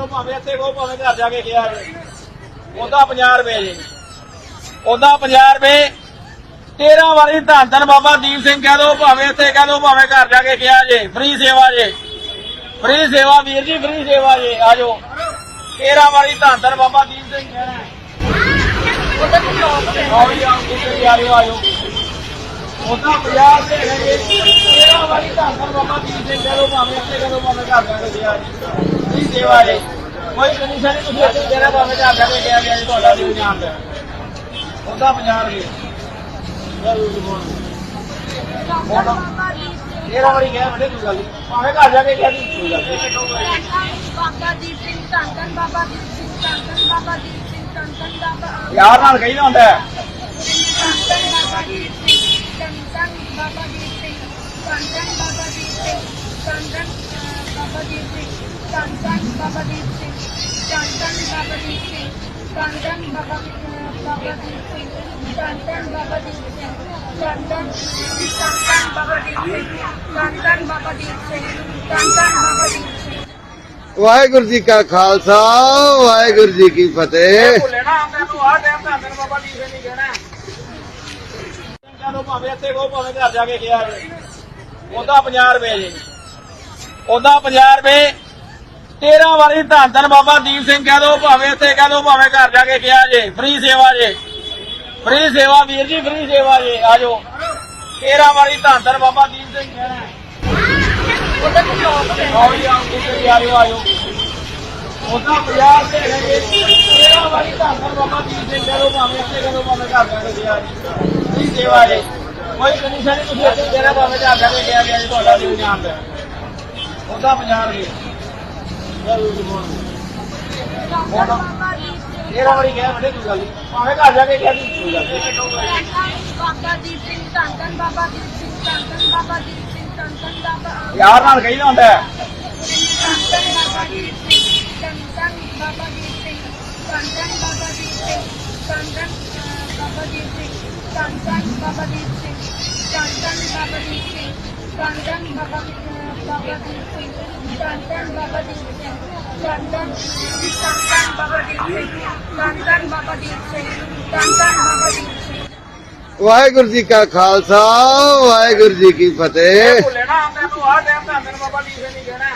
ਦੋ ਭਾਵੇਂ ਇੱਥੇ ਕਹੋ ਭਾਵੇਂ ਘਰ ਜਾ ਕੇ ਗਿਆ ਉਹਦਾ 50 ਰੁਪਏ ਜੀ। ਉਹਦਾ 50 ਰੁਪਏ। 13 ਵਾਰੀ ਧੰਨ ਧੰਨ ਬਾਬਾ ਦੀਪ ਸਿੰਘ ਕਹਿ ਦੋ, ਭਾਵੇਂ ਇੱਥੇ ਕਹਿ ਦੋ, ਭਾਵੇਂ ਘਰ ਜਾ ਕੇ ਗਿਆ ਜੇ। ਫ੍ਰੀ ਸੇਵਾ ਜੇ। ਫ੍ਰੀ ਸੇਵਾ ਵੀਰ ਜੀ, ਫ੍ਰੀ ਸੇਵਾ ਜੇ। ਆ 13 ਵਾਰੀ ਧੰਨ ਧੰਨ ਬਾਬਾ ਦੀਪ ਸਿੰਘ ਕਹਿਣਾ ਆਓ ਜੀ ਆਓ ਤੁਸੀਂ ਯਾਰਿਓ ਆਇਓ ਉਹਦਾ 50 ਰੁਪਏ ਹੈਗੇ। 13 ਵਾਰੀ ਧੰਨ ਧੰਨ ਬਾਬਾ ਦੀਪ ਸਿੰਘ ਕਹਿ ਦੋ, ਭਾਵੇਂ ਇੱਥੇ ਕਹਿ ਦੋ, ਭਾਵੇਂ ਘਰ ਜਾ ਕੇ ਗਿਆ ਜੀ। ਸੇਵਾ ਜੇ ਕੋਈ ਕੰਡੀਸ਼ਨ ਨਹੀਂ ਤੁਸੀਂ ਇੱਥੇ ਦੇਣਾ ਭਾਵੇਂ ਘਰ ਜਾ ਕੇ ਗਿਆ ਜੀ ਤੁਹਾਡਾ ਨਹੀਂ ਜਾਣਦਾ ਉਹਦਾ 50 ਰੁਪਏ ਤੇਰਾ ਵਾਰੀ ਗਿਆ ਬੜੇ ਕੋਈ ਗੱਲ ਨਹੀਂ। ਭਾਵੇਂ ਘਰ ਜਾ ਕੇ ਗਿਆ ਨਹੀਂ ਕੋਈ ਗੱਲ ਨਹੀਂ। ਬਾਬਾ ਦੀਪ ਸਿੰਘ ਧੰਨ ਬਾਬਾ ਦੀਪ ਸਿੰਘ ਧੰਨ ਬਾਬਾ ਦੀਪ ਸਿੰਘ ਧੰਨ ਬਾਬਾ ਯਾਰ ਨਾਲ ਕਹੀ ਹੁੰਦਾ ਹੈ। ਧੰਨ ਬਾਬਾ ਦੀਪ ਸਿੰਘ ਧੰਨ ਬਾਬਾ ਦੀਪ ਸਿੰਘ ਧੰਨ ਬਾਬਾ ਦੀਪ ਸਿੰਘ ਧੰਨ ਬਾਬਾ ਦੀਪ ਸਿੰਘ। ਧੰਨ ਧੰਨ ਬਾਬਾ ਦੀਪ ਸਿੰਘ ਧੰਨ ਧੰਨ ਬਾਬਾ ਦੀਪ ਸਿੰਘ ਧੰਨ ਧੰਨ ਬਾਬਾ ਅਹ, ਬਾਬਾ ਦੀਪ ਸਿੰਘ ਧੰਨ ਧੰਨ ਬਾਬਾ ਦੀਪ ਸਿੰਘ ਧੰਨ ਧੰਨ ਧੰਨ ਧੰਨ ਬਾਬਾ ਦੀਪ ਸਿੰਘ ਧੰਨ ਧੰਨ ਬਾਬਾ ਦੀਪ ਸਿੰਘ ਧੰਨ ਧੰਨ ਬਾਬਾ ਦੀਪ ਸਿੰਘ। ਵਾਹਿਗੁਰੂ ਜੀ ਕਾ ਖਾਲਸਾ ਵਾਹਿਗੁਰੂ ਜੀ ਕੀ ਫਤਿਹ। ਆਉਂਦੇ ਤੂੰ ਟਾਈਮ ਬਾਬਾ ਨਹੀਂ ਕਹਿਣਾ ਭਾਵੇਂ ਇੱਥੇ ਕਹੋ ਭਾਵੇਂ ਘਰ ਜਾ ਕੇ ਗਿਆ ਉਹਦਾ 50 ਰੁਪਏ ਜੀ। ਉਹਦਾ 50 ਰੁਪਏ 13 ਵਾਰੀ ਧੰਨ ਧੰਨ ਬਾਬਾ ਦੀਪ ਸਿੰਘ ਕਹਿ ਦੋ, ਭਾਵੇਂ ਇੱਥੇ ਕਹਿ ਦੋ, ਭਾਵੇਂ ਘਰ ਜਾ ਕੇ ਗਿਆ ਜੇ। ਫ੍ਰੀ ਸੇਵਾ ਜੇ। ਫ੍ਰੀ ਸੇਵਾ, ਵੀਰ ਜੀ, ਫ੍ਰੀ ਸੇਵਾ ਜੇ। ਆ 13 ਵਾਰੀ ਧੰਨ ਧੰਨ ਬਾਬਾ ਦੀਪ ਸਿੰਘ ਕਹਿਣਾ ਆਓ ਜੀ, ਆਓ ਤੁਸੀਂ ਆਇਓ ਆਇਓ ਉਹਦਾ 50 ਰੁਪਏ ਹੈਗੇ 13 ਵਾਰੀ ਧੰਨ ਧੰਨ ਬਾਬਾ ਦੀਪ ਸਿੰਘ ਕਰੋ ਭਾਵੇਂ ਇੱਥੇ ਕਰੋ ਭਾਵੇਂ ਘਰ ਜਾ ਕੇ ਗਿਆ ਜੀ। ਫ੍ਰੀ ਸੇਵਾ ਹੈ ਕੋਈ ਕੰਡੀਸ਼ਨ ਨਹੀਂ ਤੁਸੀਂ ਇੱਥੇ ਦੇਣਾ ਭਾਵੇਂ ਘਰ ਜਾ ਕੇ ਗਿਆ ਜੀ, ਤੁਹਾਡਾ ਨਹੀਂ ਜਾਣਦਾ ਉਹਦਾ 50 ਰੁਪਏ ਬਾਬਾ ਦੀਪ ਸਿੰਘ 13 ਵਾਰੀ ਗਿਆ ਬੜੇ ਕੋਈ ਗੱਲ। ਨਹੀਂ ਭਾਵੇਂ ਘਰ ਜਾ ਕੇ ਗਿਆ ਜੀ ਕੋਈ ਗੱਲ ਨਹੀਂ ਬਾਬਾ ਦੀਪ ਸਿੰਘ ਧੰਨ ਬਾਬਾ ਦੀਪ ਸਿੰਘ ਧੰਨ ਬਾਬਾ ਦੀਪ ਸਿੰਘ ਧੰਨ ਬਾਬਾ ਯਾਰ ਨਾਲ ਕਹੀ ਹੁੰਦਾ ਧੰਨ ਬਾਬਾ ਦੀਪ ਸਿੰਘ ਧੰਨ ਬਾਬਾ ਦੀਪ ਸਿੰਘ ਧੰਨ ਬਾਬਾ ਦੀਪ ਸਿੰਘ ਧੰਨ ਬਾਬਾ ਦੀਪ ਸਿੰਘ ਧੰਨ ਬਾਬਾ ਦੀਪ ਸਿੰਘ ਧੰਨ ਬਾਬਾ ਦੀਪ ਸਿੰਘ ਧੰਨ ਬਾਬਾ ਦੀਪ ਸਿੰਘ ਧੰਨ ਬਾਬਾ ਦੀਪ ਸਿੰਘ ਧੰਨ ਧੰਨ ਧੰਨ ਧੰਨ ਬਾਬਾ ਦੀਪ ਸਿੰਘ ਧੰਨ ਧੰਨ ਬਾਬਾ ਦੀਪ ਸਿੰਘ ਧੰਨ ਧੰਨ ਬਾਬਾ ਦੀਪ ਸਿੰਘ ਵਾਹਿਗੁਰੂ ਜੀ ਕਾ ਖਾਲਸਾ ਵਾਹਿਗੁਰੂ ਜੀ ਕੀ ਫਤਿਹ। ਭੁੱਲੇ ਨਾ ਆਉਂਦੇ ਤੂੰ ਆਹ ਟਾਈਮ ਤਾਂ ਤੈਨੂੰ ਬਾਬਾ ਦੀਪ ਸਿੰਘ ਨਹੀਂ ਕਹਿਣਾ।